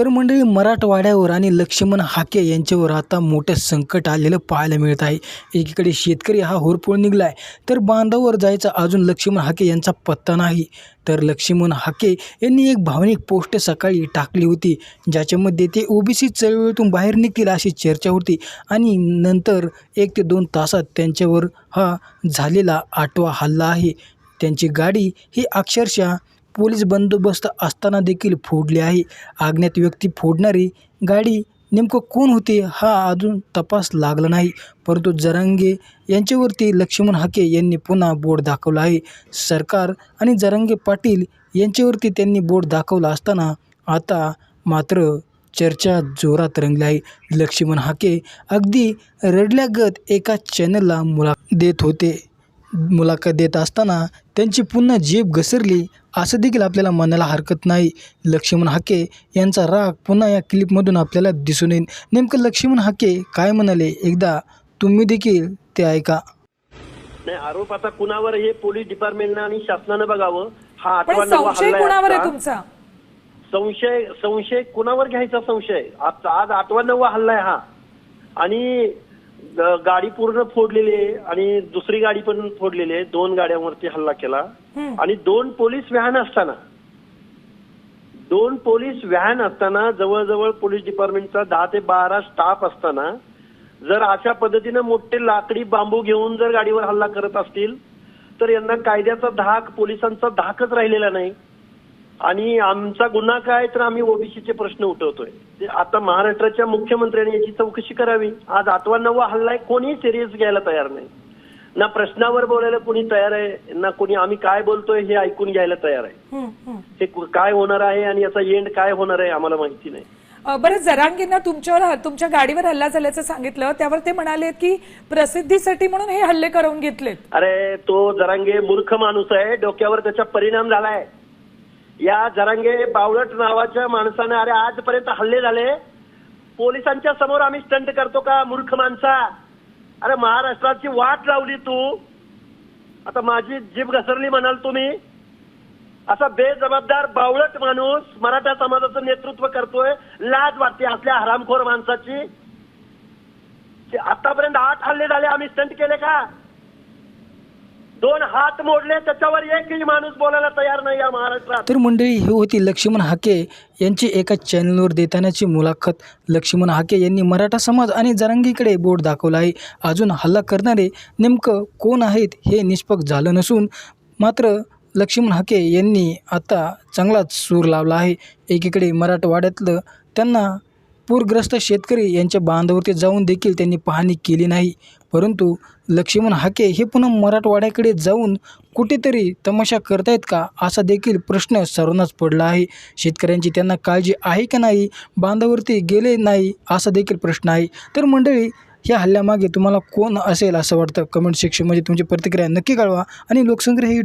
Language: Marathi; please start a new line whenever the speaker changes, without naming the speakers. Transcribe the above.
तर मंडळी मराठवाड्यावर आणि लक्ष्मण हाके यांच्यावर आता मोठं संकट आलेलं पाहायला मिळत आहे. एकीकडे शेतकरी हा होरपोळ निघला आहे तर बांधावर जायचा अजून लक्ष्मण हाके यांचा पत्ता नाही. तर लक्ष्मण हाके यांनी एक भावनिक पोस्ट सकाळी टाकली होती ज्याच्यामध्ये ते ओबीसी चळवळीतून बाहेर निघतील अशी चर्चा होती आणि नंतर एक ते दोन तासात त्यांच्यावर हा झालेला आठवा हल्ला आहे. त्यांची गाडी ही अक्षरशः पोलीस बंदोबस्त असताना देखील फोडली आहे. अज्ञात व्यक्ती फोडणारी गाडी नेमकं कोण होते हा अजून तपास लागला नाही. परंतु जरांगे यांच्यावरती लक्ष्मण हाके यांनी पुन्हा बोर्ड दाखवला आहे. सरकार आणि जरांगे पाटील यांच्यावरती त्यांनी बोर्ड दाखवला असताना आता मात्र चर्चा जोरात रंगली आहे. लक्ष्मण हाके अगदी रडल्यागत एका चॅनलला मुला देत होते. मुलाखत देत असताना त्यांची पुन्हा जीभ घसरली. असं देखील आपल्याला म्हणायला हरकत नाही. लक्ष्मण हाके यांचा राग पुन्हा या क्लिपमधून आपल्याला दिसून येईल. नेमकं लक्ष्मण हाके काय म्हणाले? एकदा तुम्ही देखील ते ऐका.
नाही आरोप आता कुणावर हे पोलीस डिपार्टमेंटनं आणि शासनानं बघावं. हा
पण
आठवा नववा
संशय
हल्ला आहे
कोणावर आहे
आजचा.
तुमचा?
संशय संशय कुणावर घ्यायचा संशय? आज आज आठवा नववा हल्ला आहे हा. आणि गाडी पूर्ण फोडलेली आहे आणि दुसरी गाडी पण फोडलेली आहे. दोन गाड्यांवरती हल्ला केला. आणि दोन पोलीस व्हॅन असताना दोन पोलीस व्हॅन असताना जवळजवळ पोलीस डिपार्टमेंटचा दहा ते बारा स्टाफ असताना जर अशा पद्धतीनं मोठे लाकडी बांबू घेऊन जर गाडीवर हल्ला करत असतील तर यांना कायद्याचा धाक पोलिसांचा धाकच राहिलेला नाही. आणि आमचा गुन्हा काय तर आम्ही ओबीसीचे प्रश्न उठवतोय. आता महाराष्ट्राच्या मुख्यमंत्र्यांनी याची चौकशी करावी. आज आठवा नववा हल्ला आहे कोणी सिरियस घ्यायला तयार नाही. ना प्रश्नावर बोलायला कोणी तयार आहे ना कोणी आम्ही काय बोलतोय हे ऐकून घ्यायला तयार आहे. हे काय होणार आहे आणि याचा एंड काय होणार आहे आम्हाला माहिती नाही.
बरं जरांगींना तुमच्यावर तुमच्या गाडीवर हल्ला झाल्याचं सांगितलं. त्यावर ते म्हणाले की प्रसिद्धीसाठी म्हणून हे हल्ले करून घेतलेत.
अरे तो जरांगे मूर्ख माणूस आहे डोक्यावर त्याचा परिणाम झालाय. या जरांगे बावळट नावाच्या माणसानं अरे आजपर्यंत हल्ले झाले. पोलिसांच्या समोर आम्ही स्टंट करतो का मूर्ख माणसा? अरे महाराष्ट्राची वाट लावली तू. आता माझी जीभ घसरली म्हणाल तुम्ही. असा बेजबाबदार बावळट माणूस मराठा समाजाचं नेतृत्व करतोय लाज वाटते असल्या हरामखोर माणसाची. ते आतापर्यंत आठ हल्ले झाले आम्ही स्टंट केले का? दोन हात मोडले त्याच्यावर एकही माणूस बोलायला तयार नाही या महाराष्ट्रात.
तर मंडळी ही होती लक्ष्मण हाके यांची एका चॅनलवर देतानाची मुलाखत. लक्ष्मण हाके यांनी मराठा समाज आणि जरांगीकडे बोट दाखवला आहे. अजून हल्ला करणारे नेमकं कोण आहेत हे निष्पक झालं नसून मात्र लक्ष्मण हाके यांनी आता चांगलाच सूर लावला आहे. एकीकडे मराठवाड्यातलं त्यांना पूरग्रस्त शेतकरी यांच्या बांधावरती जाऊन देखील त्यांनी पाहणी केली नाही. परंतु लक्ष्मण हाके हे पुन्हा मराठवाड्याकडे जाऊन कुठेतरी तमाशा करतायत का असा देखील प्रश्न सर्वांनाच पडला आहे. शेतकऱ्यांची त्यांना काळजी आहे का नाही बांधावरती गेले नाही असा देखील प्रश्न आहे. तर मंडळी ह्या हल्ल्यामागे तुम्हाला कोण असेल असं वाटतं? कमेंट सेक्शनमध्ये तुमची प्रतिक्रिया नक्की कळवा आणि लोकसंग्रह हे